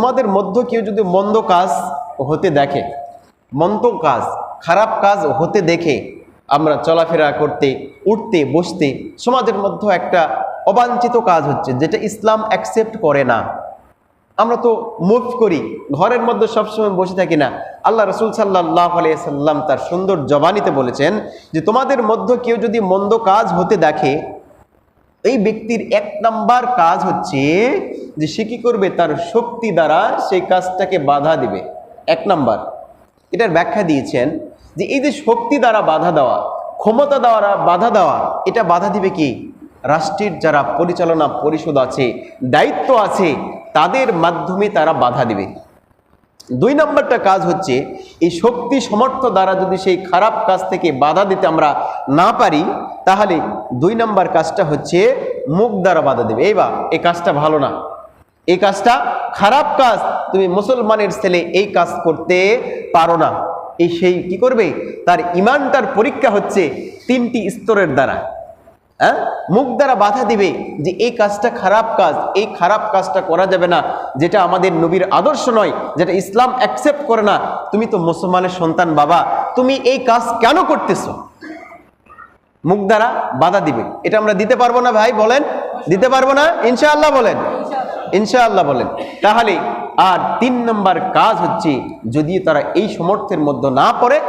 তোমাদের মধ্যে কেউ যদি মন্দ কাজ হতে দেখে, মন্দ কাজ, খারাপ কাজ হতে দেখে, আমরা চলাফেরা করতে, উঠতে, বসতে, সমাজের মধ্যে একটা অবাঞ্ছিত কাজ হচ্ছে, যেটা ইসলাম অ্যাকসেপ্ট করে না। আমরা তো মুভ করি, ঘরের মধ্যে সবসময় বসে থাকি না। আল্লাহ রসুল সাল্লাহ সাল্লাম তার সুন্দর জবানিতে বলেছেন যে, তোমাদের মধ্যে কেউ যদি মন্দ কাজ হতে দেখে এই ব্যক্তির এক নাম্বার কাজ হচ্ছে যে সে কি করবে? তার শক্তি দ্বারা সেই কাজটাকে বাধা দিবে। এক নাম্বার। এটার ব্যাখ্যা দিয়েছেন যে এই যে শক্তি দ্বারা বাধা দেওয়া, ক্ষমতা দ্বারা বাধা দেওয়া, এটা বাধা দিবে কি? রাষ্ট্রের যারা পরিচালনা পরিষদ আছে, দায়িত্ব আছে, তাদের মাধ্যমে তারা বাধা দিবে। দুই নম্বরটা কাজ হচ্ছে, এই শক্তি সমর্থ দ্বারা যদি সেই খারাপ কাজ থেকে বাধা দিতে আমরা না পারি, তাহলে দুই নম্বর কাজটা হচ্ছে মুখ দ্বারা বাধা দেবে। এই বা এই কাজটা ভালো না। এই কাজটা খারাপ কাজ। তুমি মুসলমানের ছেলে এই কাজ করতে পারো না। এই সেই কি করবে? তার ইমানটার পরীক্ষা হচ্ছে তিনটি স্তরের দ্বারা। হ্যাঁ মুখ দ্বারা বাধা দিবে যে এই কাজটা খারাপ কাজ, এই খারাপ কাজটা করা যাবে না, যেটা আমাদের নবীর আদর্শ নয়, যেটা ইসলাম অ্যাকসেপ্ট করে না। তুমি তো মুসলমানের সন্তান বাবা। তুমি এই কাজ কেন করতেছো? মুখ দ্বারা বাধা দিবে। এটা আমরা দিতে পারব না ভাই, বলেন। দিতে পারব না? ইনশাআল্লাহ বলেন। ইনশাআল্লাহ বলেন। তাহলে, আর তিন নম্বর কাজ হচ্ছে, যদি তারা এই সমর্থের মধ্যে না পড়ে,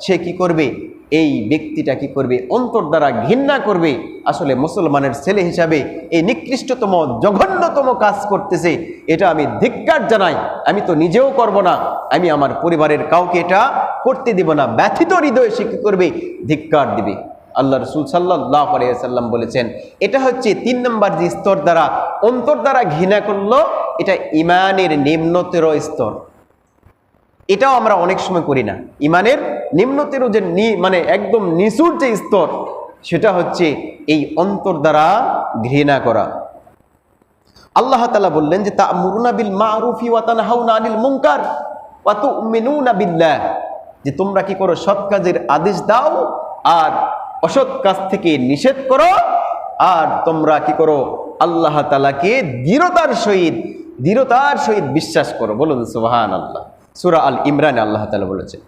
সে কি করবে? এই ব্যক্তিটা কি করবে? অন্তর দ্বারা ঘৃণা করবে। আসলে মুসলমানের ছেলে হিসাবে এই নিকৃষ্টতম, জঘন্যতম কাজ করতেছে। এটা আমি ধিক্কার জানাই। আমি তো নিজেও করব না। আমি আমার পরিবারের কাউকে এটা করতে দিব না। ব্যথিত হৃদয়ে সে কি করবে? ধিক্কার দিবে। আল্লাহ রসুল সাল্লাহ সাল্লাম বলেছেন, এটা হচ্ছে তিন নম্বর যে স্তর দ্বারা, অন্তর দ্বারা ঘৃণা করল, এটা ইমানের নিম্নতর স্তর। এটাও আমরা অনেক সময় করি না। ইমানের নিম্নতর যে মানে একদম নিচুর যে স্তর, সেটা হচ্ছে এই অন্তর দ্বারা ঘৃণা করা। আল্লাহ তালা বললেন যে তা মুরুনা বিল মারুফি ওয়াতান হাউনা আনিল মুঙ্কার ওয়াতু মিনুনা বিল্লাহ। যে তোমরা কি করো, সৎ কাজের আদেশ দাও, আর অসৎ কাজ থেকে নিষেধ করো। আর তোমরা কি করো? আল্লাহ তালাকে দৃঢ়তার সহিত দৃঢ়তার সহিত বিশ্বাস করো। বলুন সুবাহান আল্লাহ সুরা আল ইমরান আল্লাহ তালা বলেছে।